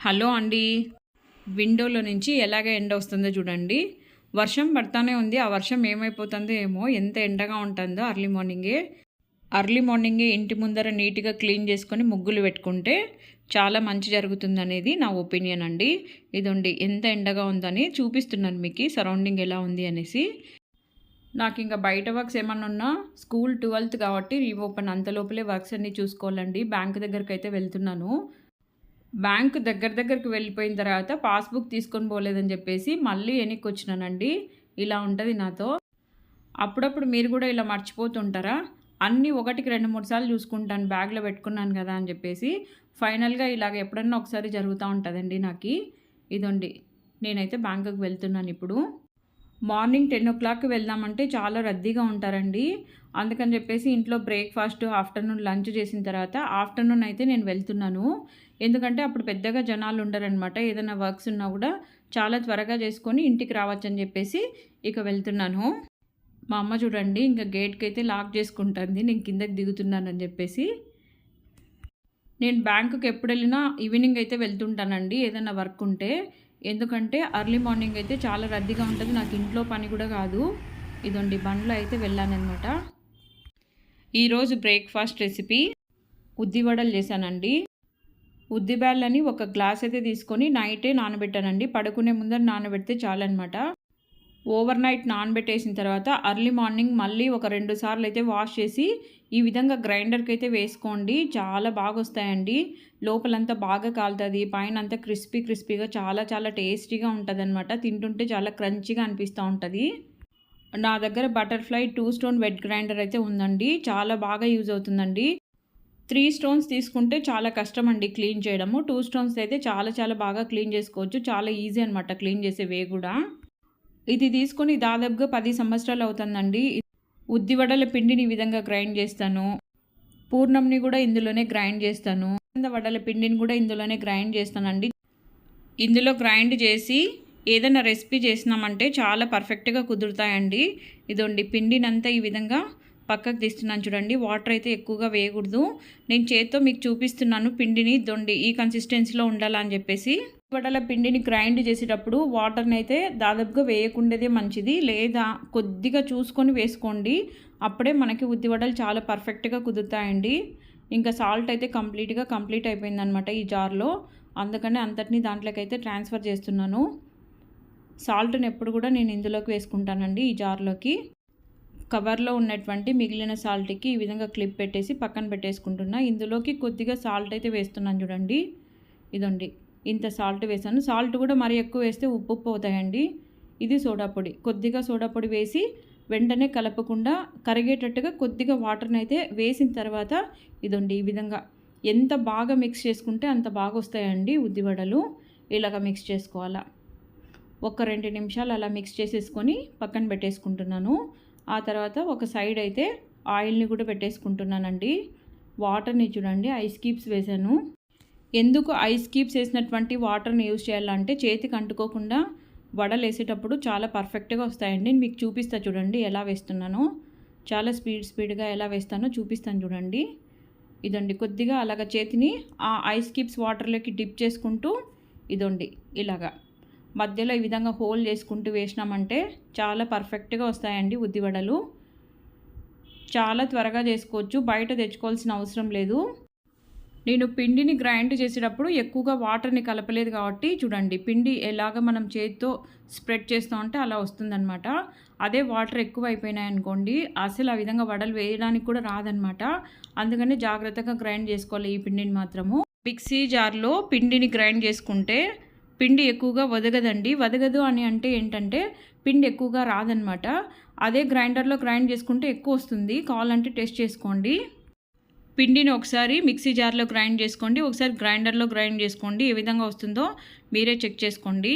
Hello అండి. విండోలో నుంచి ఎలాగ ఎండ వస్తుందో చూడండి. వర్షం పడతానే ఉంది. ఆ వర్షం ఏమైపోతుందో ఏమో ఎంత ఎండగా ఉంటుందో అర్లీ మార్నింగే. అర్లీ మార్నింగే ఇంటి ముందర నీట్గా క్లీన్ చేసుకొని ముగ్గులు పెట్టుకుంటే చాలా మంచి జరుగుతుంది అనేది నా ఒపీనియన్ అండి. ఇదండి ఎంత ఎండగా ఉందని చూపిస్తున్నాను మీకు సరౌండింగ్ ఎలా ఉంది అనేసి. నాకు ఇంకా బయట వర్క్స్ ఏమన్నా ఉన్నా స్కూల్ ట్వెల్త్ కాబట్టి రీఓపెన్ అంతలోపలే వర్క్స్ అన్నీ చూసుకోవాలండి. బ్యాంక్ దగ్గరికి అయితే వెళ్తున్నాను. బ్యాంకు దగ్గర దగ్గరికి వెళ్ళిపోయిన తర్వాత పాస్బుక్ తీసుకొని పోలేదని చెప్పేసి మళ్ళీ వెనక్కి వచ్చినానండి ఇలా ఉంటుంది నాతో. అప్పుడప్పుడు మీరు కూడా ఇలా మర్చిపోతుంటారా? అన్నీ ఒకటికి రెండు మూడు సార్లు చూసుకుంటాను బ్యాగ్లో పెట్టుకున్నాను కదా అని చెప్పేసి ఫైనల్గా ఇలాగ ఎప్పుడన్నా ఒకసారి జరుగుతూ ఉంటుందండి నాకు. ఇదండి. నేనైతే బ్యాంకుకి వెళ్తున్నాను ఇప్పుడు. మార్నింగ్ టెన్ ఓ క్లాక్కి వెళ్దామంటే చాలా రద్దీగా ఉంటారండి. అందుకని చెప్పేసి ఇంట్లో బ్రేక్ఫాస్ట్ ఆఫ్టర్నూన్ లంచ్ చేసిన తర్వాత ఆఫ్టర్నూన్ అయితే నేను వెళ్తున్నాను. ఎందుకంటే అప్పుడు పెద్దగా జనాలు ఉండరనమాట ఏదైనా వర్క్స్ ఉన్నా కూడా చాలా త్వరగా చేసుకొని ఇంటికి రావచ్చు అని చెప్పేసి ఇక వెళ్తున్నాను. మా అమ్మ చూడండి ఇంకా గేట్కి అయితే లాక్ చేసుకుంటుంది. నేను కిందకి దిగుతున్నానని చెప్పేసి. నేను బ్యాంకుకి ఎప్పుడు వెళ్ళినా ఈవినింగ్ అయితే వెళ్తుంటానండి. ఏదైనా వర్క్ ఉంటే ఎందుకంటే అర్లీ మార్నింగ్ అయితే చాలా రద్దీగా ఉంటుంది. నాకు ఇంట్లో పని కూడా కాదు. ఇదండి బండ్లో అయితే వెళ్ళానమాట ఈరోజు బ్రేక్ఫాస్ట్ రెసిపీ ఉద్దివడలు చేశానండి. ఉద్దిబ్యాళ్ళని ఒక గ్లాస్ అయితే తీసుకొని నైటే నానబెట్టానండి. పడుకునే ముందర నానబెడితే చాలన్నమాట. ఓవర్ నైట్ నానబెట్టేసిన తర్వాత అర్లీ మార్నింగ్ మళ్ళీ ఒక రెండు సార్లు అయితే వాష్ చేసి ఈ విధంగా గ్రైండర్కి అయితే వేసుకోండి. చాలా బాగా వస్తాయండి లోపలంతా బాగా కాలుతుంది. పైన అంతా క్రిస్పీ క్రిస్పీగా చాలా చాలా టేస్టీగా ఉంటుంది అనమాట తింటుంటే చాలా క్రంచీగా అనిపిస్తూ ఉంటుంది. నా దగ్గర butterfly two stone wet grinder అయితే ఉందండి. చాలా బాగా యూజ్ అవుతుందండి. త్రీ స్టోన్స్ తీసుకుంటే చాలా కష్టం అండి క్లీన్ చేయడము. టూ స్టోన్స్ అయితే చాలా చాలా బాగా క్లీన్ చేసుకోవచ్చు. చాలా ఈజీ అనమాట క్లీన్ చేసే వే కూడా. ఇది తీసుకొని దాదాపుగా పది సంవత్సరాలు అవుతుందండి. ఉద్దివడల పిండిని ఈ విధంగా గ్రైండ్ చేస్తాను. పూర్ణంని కూడా ఇందులోనే గ్రైండ్ చేస్తాను. వడల పిండిని కూడా ఇందులోనే గ్రైండ్ చేస్తానండి. ఇందులో గ్రైండ్ చేసి ఏదైనా రెసిపీ చేసినామంటే చాలా పర్ఫెక్ట్గా కుదురుతాయండి. ఇదండి పిండినంతా ఈ విధంగా పక్కకు తీస్తున్నాను చూడండి. వాటర్ అయితే ఎక్కువగా వేయకూడదు. నేను చేత్తో మీకు చూపిస్తున్నాను పిండిని. దొండి ఈ కన్సిస్టెన్సీలో ఉండాలని చెప్పేసి. వడల పిండిని గ్రైండ్ చేసేటప్పుడు వాటర్ని అయితే దాదాపుగా వేయకుండేదే మంచిది. లేదా కొద్దిగా చూసుకొని వేసుకోండి. అప్పుడే మనకి ఉద్దివడలు చాలా పర్ఫెక్ట్గా కుదురుతాయండి. ఇంకా సాల్ట్ అయితే కంప్లీట్గా కంప్లీట్ అయిపోయిందనమాట ఈ జార్లో అందుకని అంతటినీ దాంట్లోకి అయితే ట్రాన్స్ఫర్ చేస్తున్నాను. సాల్ట్ని ఎప్పుడు కూడా నేను ఇందులోకి వేసుకుంటానండి ఈ జార్లోకి కవర్లో ఉన్నటువంటి మిగిలిన సాల్ట్కి ఈ విధంగా క్లిప్ పెట్టేసి పక్కన పెట్టేసుకుంటున్నా. ఇందులోకి కొద్దిగా సాల్ట్ అయితే వేస్తున్నాను చూడండి. ఇదండి. ఇంత సాల్ట్ వేసాను. సాల్ట్ కూడా మరి ఎక్కువ వేస్తే ఉప్పు ఉప్పు అవుతాయండి. ఇది సోడా పొడి. కొద్దిగా సోడా పొడి వేసి వెంటనే కలపకుండా కరిగేటట్టుగా కొద్దిగా వాటర్ని అయితే వేసిన తర్వాత ఇదండి ఈ విధంగా. ఎంత బాగా మిక్స్ చేసుకుంటే అంత బాగా వస్తాయండి ఉద్దివడలు. ఇలాగ మిక్స్ చేసుకోవాలా. ఒక రెండు నిమిషాలు అలా మిక్స్ చేసేసుకొని పక్కన పెట్టేసుకుంటున్నాను. ఆ తర్వాత ఒక సైడ్ అయితే ఆయిల్ని కూడా పెట్టేసుకుంటున్నానండి. వాటర్ని చూడండి ఐస్ క్యూబ్స్ వేసాను. ఎందుకు ఐస్ క్యూబ్స్ వేసినటువంటి వాటర్ని యూజ్ చేయాలంటే చేతికి అంటుకోకుండా వడలు వేసేటప్పుడు చాలా పర్ఫెక్ట్గా వస్తాయండి. మీకు చూపిస్తా చూడండి ఎలా వేస్తున్నానో. చాలా స్పీడ్ స్పీడ్గా ఎలా వేస్తానో చూపిస్తాను చూడండి. ఇదండి కొద్దిగా అలాగ చేతిని ఆ ఐస్ క్యూబ్స్ వాటర్లోకి డిప్ చేసుకుంటూ ఇదండి ఇలాగా. మధ్యలో ఈ విధంగా హోల్ చేసుకుంటూ వేసినామంటే చాలా పర్ఫెక్ట్గా వస్తాయండి ఉద్దివడలు. చాలా త్వరగా చేసుకోవచ్చు. బయట తెచ్చుకోవాల్సిన అవసరం లేదు. నేను పిండిని గ్రైండ్ చేసేటప్పుడు ఎక్కువగా వాటర్ని కలపలేదు కాబట్టి చూడండి పిండి ఎలాగ మనం చేతితో స్ప్రెడ్ చేస్తూ ఉంటే అలా వస్తుందన్నమాట. అదే వాటర్ ఎక్కువ అయిపోయినాయి అనుకోండి అసలు ఆ విధంగా వడలు వేయడానికి కూడా రాదనమాట అందుకని జాగ్రత్తగా గ్రైండ్ చేసుకోవాలి ఈ పిండిని మాత్రము. మిక్సీ జార్లో పిండిని గ్రైండ్ చేసుకుంటే పిండి ఎక్కువగా వదగదండి. వదగదు అని అంటే ఏంటంటే పిండి ఎక్కువగా రాదనమాట అదే గ్రైండర్లో గ్రైండ్ చేసుకుంటే ఎక్కువ వస్తుంది. కావాలంటే టెస్ట్ చేసుకోండి. పిండిని ఒకసారి మిక్సీ జార్లో గ్రైండ్ చేసుకోండి. ఒకసారి గ్రైండర్లో గ్రైండ్ చేసుకోండి. ఏ విధంగా వస్తుందో మీరే చెక్ చేసుకోండి.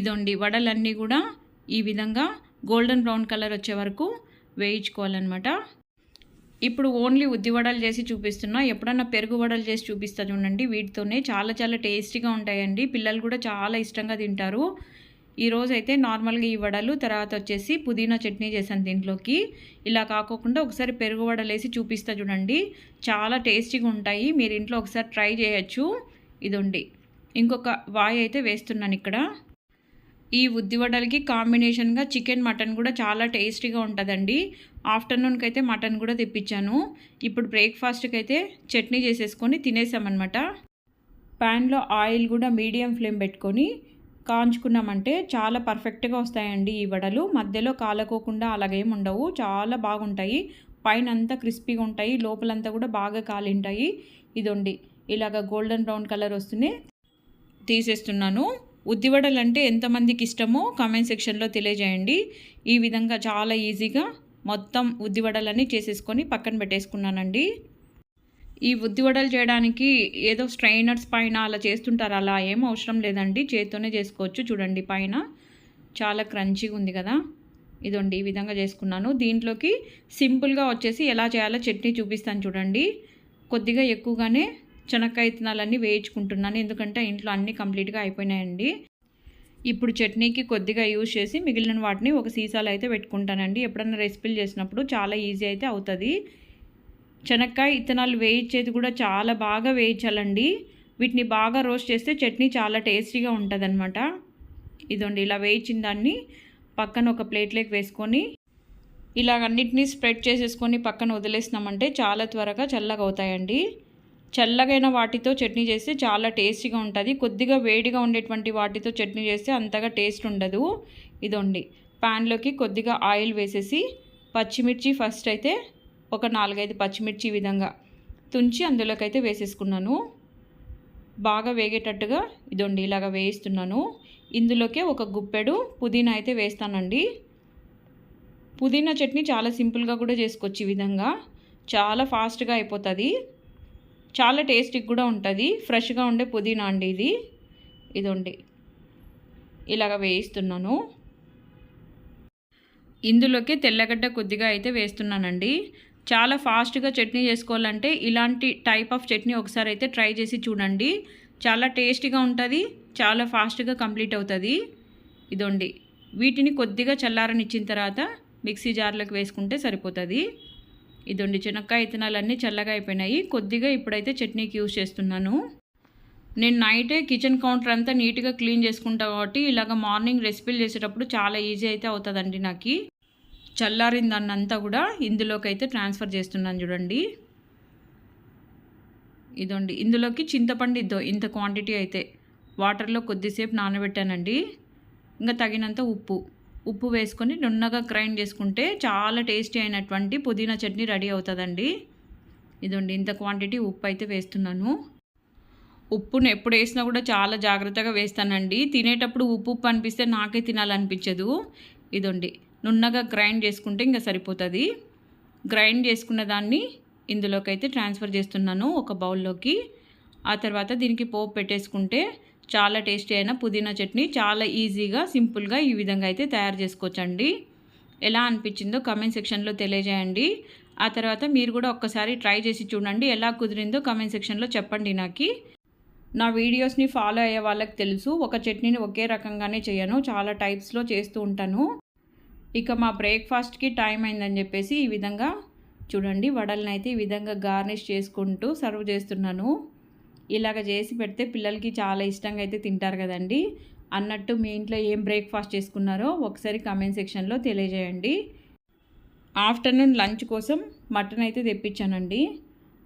ఇదండి వడలన్నీ కూడా ఈ విధంగా గోల్డెన్ బ్రౌన్ కలర్ వచ్చే వరకు వేయించుకోవాలన్నమాట. ఇప్పుడు ఓన్లీ ఉద్ది వడలు చేసి చూపిస్తున్నా. ఎప్పుడన్నా పెరుగు వడలు చేసి చూపిస్తా చూడండి. వీటితోనే చాలా చాలా టేస్టీగా ఉంటాయండి. పిల్లలు కూడా చాలా ఇష్టంగా తింటారు. ఈరోజు అయితే నార్మల్గా ఈ వడలు తర్వాత వచ్చేసి పుదీనా చట్నీ చేశాను దీంట్లోకి. ఇలా కాకోకుండా ఒకసారి పెరుగు వడలు వేసి చూపిస్తా చూడండి. చాలా టేస్టీగా ఉంటాయి. మీరు ఇంట్లో ఒకసారి ట్రై చేయొచ్చు. ఇదండి. ఇంకొక వాయి అయితే వేస్తున్నాను ఇక్కడ. ఈ ఉద్దివడలకి కాంబినేషన్గా చికెన్ మటన్ కూడా చాలా టేస్టీగా ఉంటుందండి. ఆఫ్టర్నూన్కి అయితే మటన్ కూడా తెప్పించాను. ఇప్పుడు బ్రేక్ఫాస్ట్కి అయితే చట్నీ చేసేసుకొని తినేసామన్నమాట. ప్యాన్లో ఆయిల్ కూడా మీడియం ఫ్లేమ్ పెట్టుకొని కాంచుకున్నామంటే చాలా పర్ఫెక్ట్గా వస్తాయండి ఈ వడలు. మధ్యలో కాలకోకుండా అలాగేం ఉండవు. చాలా బాగుంటాయి. పైన అంతా క్రిస్పీగా ఉంటాయి. లోపలంతా కూడా బాగా కాలింటాయి. ఇదండి. ఇలాగ గోల్డెన్ బ్రౌన్ కలర్ వస్తూనే తీసేస్తున్నాను. ఉద్దివడలు అంటే ఎంతమందికి ఇష్టమో కామెంట్ సెక్షన్లో తెలియజేయండి. ఈ విధంగా చాలా ఈజీగా మొత్తం ఉద్దివడలని చేసేసుకొని పక్కన పెట్టేసుకున్నానండి. ఈ ఉద్దివడలు చేయడానికి ఏదో స్ట్రైనర్స్ పైన అలా చేస్తుంటారు అలా ఏం అవసరం లేదండి. చేతితోనే చేసుకోవచ్చు. చూడండి పైన చాలా క్రంచీగా ఉంది కదా. ఇదండి ఈ విధంగా చేసుకున్నాను. దీంట్లోకి సింపుల్గా వచ్చేసి ఎలా చేయాలో చట్నీ చూపిస్తాను చూడండి. కొద్దిగా ఎక్కువగానే చెనక్కాయ విత్తనాలన్నీ వేయించుకుంటున్నాను. ఎందుకంటే ఇంట్లో అన్నీ కంప్లీట్గా అయిపోయినాయండి. ఇప్పుడు చట్నీకి కొద్దిగా యూజ్ చేసి మిగిలిన వాటిని ఒక సీసాలో అయితే పెట్టుకుంటానండి. ఎప్పుడన్నా రెసిపీలు చేసినప్పుడు చాలా ఈజీ అయితే అవుతుంది. చెనక్కాయ ఇత్తనాలు వేయించేది కూడా చాలా బాగా వేయించాలండి. వీటిని బాగా రోస్ట్ చేస్తే చట్నీ చాలా టేస్టీగా ఉంటుంది అనమాట ఇదండి ఇలా వేయించిన దాన్ని పక్కన ఒక ప్లేట్లోకి వేసుకొని ఇలా అన్నిటినీ స్ప్రెడ్ చేసేసుకొని పక్కన వదిలేసినామంటే చాలా త్వరగా చల్లగా అవుతాయండి. చల్లగైన వాటితో చట్నీ చేస్తే చాలా టేస్టీగా ఉంటుంది. కొద్దిగా వేడిగా ఉండేటువంటి వాటితో చట్నీ చేస్తే అంతగా టేస్ట్ ఉండదు. ఇదండి ప్యాన్లోకి కొద్దిగా ఆయిల్ వేసేసి పచ్చిమిర్చి ఫస్ట్ అయితే ఒక నాలుగైదు పచ్చిమిర్చి విధంగా తుంచి అందులోకి అయితే వేసేసుకున్నాను. బాగా వేగేటట్టుగా ఇదండి ఇలాగా వేయిస్తున్నాను. ఇందులోకే ఒక గుప్పెడు పుదీనా అయితే వేస్తానండి. పుదీనా చట్నీ చాలా సింపుల్గా కూడా చేసుకోవచ్చు ఈ విధంగా. చాలా ఫాస్ట్గా అయిపోతుంది. చాలా టేస్టీగా కూడా ఉంటుంది. ఫ్రెష్గా ఉండే పుదీనా అండి ఇది. ఇదండి ఇలాగ వేయిస్తున్నాను. ఇందులోకి తెల్లగడ్డ కొద్దిగా అయితే వేస్తున్నానండి. చాలా ఫాస్ట్గా చట్నీ చేసుకోవాలంటే ఇలాంటి టైప్ ఆఫ్ చట్నీ ఒకసారి అయితే ట్రై చేసి చూడండి. చాలా టేస్టీగా ఉంటుంది చాలా ఫాస్ట్గా కంప్లీట్ అవుతుంది. ఇదండి. వీటిని కొద్దిగా చల్లారనిచ్చిన తర్వాత మిక్సీ జార్లోకి వేసుకుంటే సరిపోతుంది. ఇదండి. చెనక్కాయ ఇత్తనాలన్నీ చల్లగా అయిపోయినాయి. కొద్దిగా ఇప్పుడైతే చట్నీకి యూజ్ చేస్తున్నాను. నేను నైటే కిచెన్ కౌంటర్ అంతా నీట్గా క్లీన్ చేసుకుంటా కాబట్టి ఇలాగ మార్నింగ్ రెసిపీలు చేసేటప్పుడు చాలా ఈజీ అయితే అవుతుందండి నాకు. చల్లారిన దాన్ని అంతా కూడా ఇందులోకి అయితే ట్రాన్స్ఫర్ చేస్తున్నాను చూడండి. ఇదండి ఇందులోకి చింతపండు ఇద్దో ఇంత క్వాంటిటీ అయితే. వాటర్లో కొద్దిసేపు నానబెట్టానండి. ఇంకా తగినంత ఉప్పు ఉప్పు వేసుకొని నున్నగా గ్రైండ్ చేసుకుంటే చాలా టేస్టీ అయినటువంటి పుదీనా చట్నీ రెడీ అవుతుందండి. ఇదండి ఇంత క్వాంటిటీ ఉప్పు అయితే వేస్తున్నాను. ఉప్పును ఎప్పుడు వేసినా కూడా చాలా జాగ్రత్తగా వేస్తానండి. తినేటప్పుడు ఉప్పు ఉప్పు అనిపిస్తే నాకే తినాలనిపించదు. ఇదండి నున్నగా గ్రైండ్ చేసుకుంటే ఇంకా సరిపోతుంది. గ్రైండ్ చేసుకున్న దాన్ని ఇందులోకి అయితే ట్రాన్స్ఫర్ చేస్తున్నాను ఒక బౌల్లోకి. ఆ తర్వాత దీనికి పోపు పెట్టేసుకుంటే చాలా టేస్టీ అయిన పుదీనా చట్నీ చాలా ఈజీగా సింపుల్గా ఈ విధంగా అయితే తయారు చేసుకోవచ్చండి. ఎలా అనిపించిందో కమెంట్ సెక్షన్లో తెలియజేయండి. ఆ తర్వాత మీరు కూడా ఒక్కసారి ట్రై చేసి చూడండి ఎలా కుదిరిందో కమెంట్ సెక్షన్లో చెప్పండి నాకు. నా వీడియోస్ని ఫాలో అయ్యే వాళ్ళకి తెలుసు ఒక చట్నీని ఒకే రకంగానే చేయను చాలా టైప్స్లో చేస్తూ ఉంటాను. ఇక మా బ్రేక్ఫాస్ట్కి టైం అయిందని చెప్పేసి ఈ విధంగా చూడండి వడల్ని అయితే ఈ విధంగా గార్నిష్ చేసుకుంటూ సర్వ్ చేస్తున్నాను. ఇలాగ చేసి పెడితే పిల్లలకి చాలా ఇష్టంగా అయితే తింటారు కదండి. అన్నట్టు మీ ఇంట్లో ఏం బ్రేక్ఫాస్ట్ చేసుకున్నారో ఒకసారి కామెంట్ సెక్షన్లో తెలియజేయండి. ఆఫ్టర్నూన్ లంచ్ కోసం మటన్ అయితే తెప్పించానండి.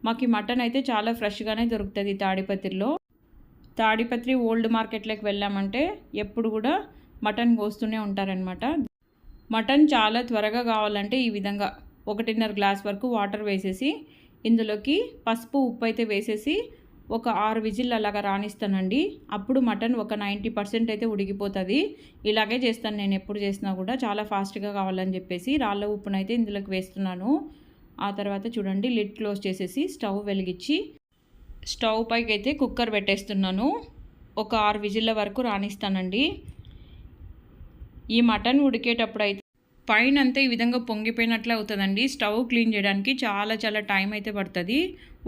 మాకు ఈ మటన్ అయితే చాలా ఫ్రెష్గానే దొరుకుతుంది తాడిపత్రిలో. తాడిపత్రి ఓల్డ్ మార్కెట్లోకి వెళ్ళామంటే ఎప్పుడు కూడా మటన్ కోస్తూనే ఉంటారనమాట మటన్ చాలా త్వరగా కావాలంటే ఈ విధంగా ఒకటిన్నర గ్లాస్ వరకు వాటర్ వేసేసి ఇందులోకి పసుపు ఉప్పు అయితే వేసేసి ఒక ఆరు విజిల్ అలాగా రాణిస్తానండి అప్పుడు మటన్ ఒక నైంటీ పర్సెంట్ అయితే ఉడికిపోతుంది. ఇలాగే చేస్తాను నేను ఎప్పుడు చేసినా కూడా. చాలా ఫాస్ట్గా కావాలని చెప్పేసి రాళ్ళ ఉప్పునైతే ఇందులోకి వేస్తున్నాను. ఆ తర్వాత చూడండి లిడ్ క్లోజ్ చేసేసి స్టవ్ వెలిగించి స్టవ్ పైకి అయితే కుక్కర్ పెట్టేస్తున్నాను. ఒక ఆరు విజిల్ల వరకు రాణిస్తానండి ఈ మటన్ ఉడికేటప్పుడు అయితే పైన అంతా ఈ విధంగా పొంగిపోయినట్లే అవుతుందండి. స్టవ్ క్లీన్ చేయడానికి చాలా చాలా టైం అయితే పడుతుంది.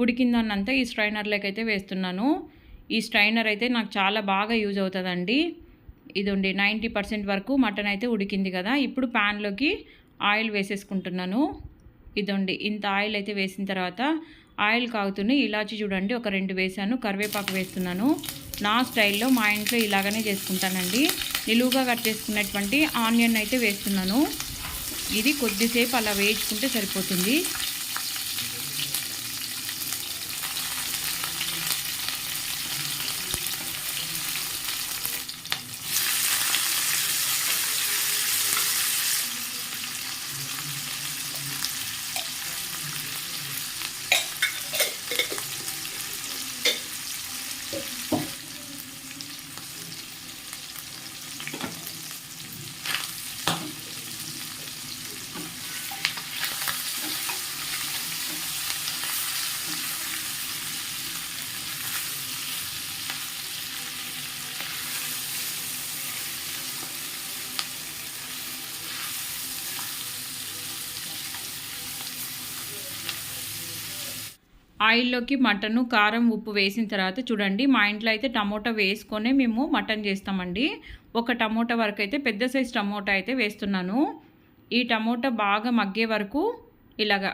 ఉడికిందన్నంతా ఈ స్ట్రైనర్లోకి అయితే వేస్తున్నాను. ఈ స్ట్రైనర్ అయితే నాకు చాలా బాగా యూజ్ అవుతుందండి. ఇదండి నైంటీ పర్సెంట్ వరకు మటన్ అయితే ఉడికింది కదా. ఇప్పుడు ప్యాన్లోకి ఆయిల్ వేసేసుకుంటున్నాను. ఇదండి ఇంత ఆయిల్ అయితే వేసిన తర్వాత ఆయిల్ కాగుతూనే ఇలాచి చూడండి ఒక రెండు వేసాను కరివేపాకు వేస్తున్నాను. నా స్టైల్లో మా ఇంట్లో ఇలాగనే చేసుకుంటానండి. నిలువుగా కట్ చేసుకున్నటువంటి ఆనియన్ అయితే వేస్తున్నాను. ఇది కొద్దిసేపు అలా వేయించుకుంటే సరిపోతుంది. ఆయిల్లోకి మటను కారం ఉప్పు వేసిన తర్వాత చూడండి మా ఇంట్లో అయితే టమోటా వేసుకొని మేము మటన్ చేస్తామండి. ఒక టమోటా వరకు అయితే పెద్ద సైజ్ టమోటా అయితే వేస్తున్నాను. ఈ టమోటా బాగా మగ్గే వరకు ఇలాగా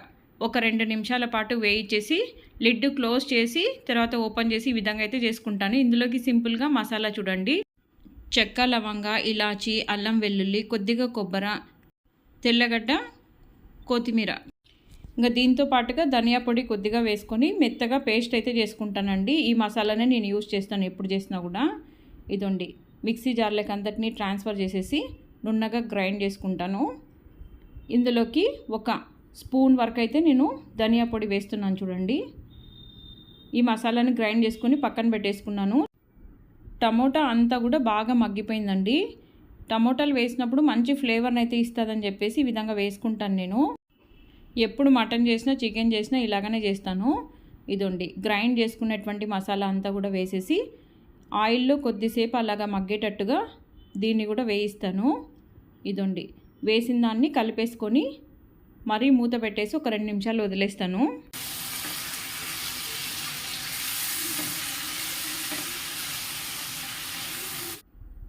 ఒక రెండు నిమిషాల పాటు వేయించేసి లిడ్ క్లోజ్ చేసి తర్వాత ఓపెన్ చేసి ఈ విధంగా అయితే చేసుకుంటాను. ఇందులోకి సింపుల్గా మసాలా చూడండి. చెక్క లవంగ ఇలాచి అల్లం వెల్లుల్లి కొద్దిగా కొబ్బర తెల్లగడ్డ కొత్తిమీర ఇంకా దీంతో పాటుగా ధనియా పొడి కొద్దిగా వేసుకొని మెత్తగా పేస్ట్ అయితే చేసుకుంటానండి. ఈ మసాలానే నేను యూస్ చేస్తాను ఎప్పుడు చేసినా కూడా. ఇదండి. మిక్సీ జార్లకి అందరినీ ట్రాన్స్ఫర్ చేసేసి నున్నగా గ్రైండ్ చేసుకుంటాను. ఇందులోకి ఒక స్పూన్ వరకు అయితే నేను ధనియా పొడి వేస్తున్నాను చూడండి. ఈ మసాలాని గ్రైండ్ చేసుకొని పక్కన పెట్టేసుకున్నాను. టమోటా అంతా కూడా బాగా మగ్గిపోయిందండి. టమోటాలు వేసినప్పుడు మంచి ఫ్లేవర్ని అయితే ఇస్తుందని చెప్పేసి ఈ విధంగా వేసుకుంటాను నేను. ఎప్పుడు మటన్ చేసినా చికెన్ చేసినా ఇలాగనే చేస్తాను. ఇదండి. గ్రైండ్ చేసుకున్నటువంటి మసాలా అంతా కూడా వేసేసి ఆయిల్లో కొద్దిసేపు అలాగా మగ్గేటట్టుగా దీన్ని కూడా వేయిస్తాను. ఇదండి. వేసిన దాన్ని కలిపేసుకొని మరీ మూత పెట్టేసి ఒక రెండు నిమిషాలు వదిలేస్తాను.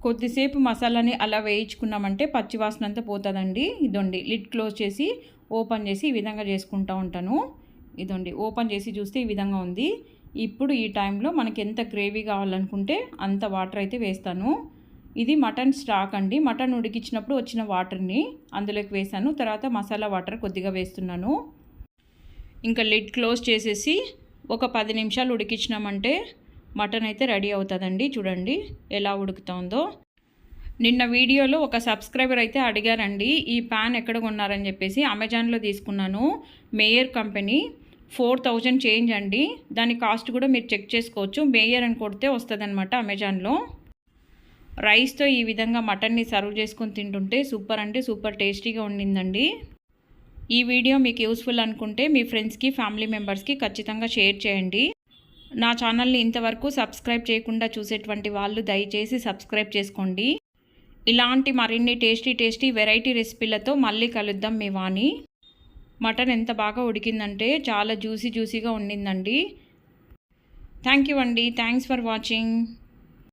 కొద్దిసేపు మసాలాని అలా వేయించుకున్నామంటే పచ్చివాసన అంతా పోతుందండి. ఇదండి లిడ్ క్లోజ్ చేసి ఓపెన్ చేసి ఈ విధంగా చేసుకుంటూ ఉంటాను. ఇదండి ఓపెన్ చేసి చూస్తే ఈ విధంగా ఉంది. ఇప్పుడు ఈ టైంలో మనకి ఎంత గ్రేవీ కావాలనుకుంటే అంత వాటర్ అయితే వేస్తాను. ఇది మటన్ స్టాక్ అండి. మటన్ ఉడికించినప్పుడు వచ్చిన వాటర్ని అందులోకి వేసాను. తర్వాత మసాలా వాటర్ కొద్దిగా వేస్తున్నాను. ఇంకా లిడ్ క్లోజ్ చేసేసి ఒక పది నిమిషాలు ఉడికించినామంటే మటన్ అయితే రెడీ అవుతుందండి చూడండి ఎలా ఉడుకుతుందో. నిన్న వీడియోలో ఒక సబ్స్క్రైబర్ అయితే అడిగారండి ఈ ప్యాన్ ఎక్కడ కొన్నారని చెప్పేసి అమెజాన్లో తీసుకున్నాను Mayer company four thousand change అండి దాని కాస్ట్ కూడా మీరు చెక్ చేసుకోవచ్చు మేయర్ అని కొడితే వస్తుంది అనమాట అమెజాన్లో. రైస్తో ఈ విధంగా మటన్ని సర్వ్ చేసుకొని తింటుంటే సూపర్ అంటే సూపర్ టేస్టీగా ఉండిందండి. ఈ వీడియో మీకు యూస్ఫుల్ అనుకుంటే మీ ఫ్రెండ్స్కి ఫ్యామిలీ మెంబర్స్కి ఖచ్చితంగా షేర్ చేయండి. నా ఛానల్ని ఇంతవరకు సబ్స్క్రైబ్ చేయకుండా చూసేటువంటి వాళ్ళు దయచేసి సబ్స్క్రైబ్ చేసుకోండి. ఇలాంటి మరిన్ని టేస్టీ టేస్టీ వెరైటీ రెసిపీలతో మళ్ళీ కలుద్దాం మీ వాణి. మటన్ ఎంత బాగా ఉడికిందంటే చాలా జ్యూసీ జ్యూసీగా ఉండిందండి. థ్యాంక్ యూ అండి. Thanks for watching.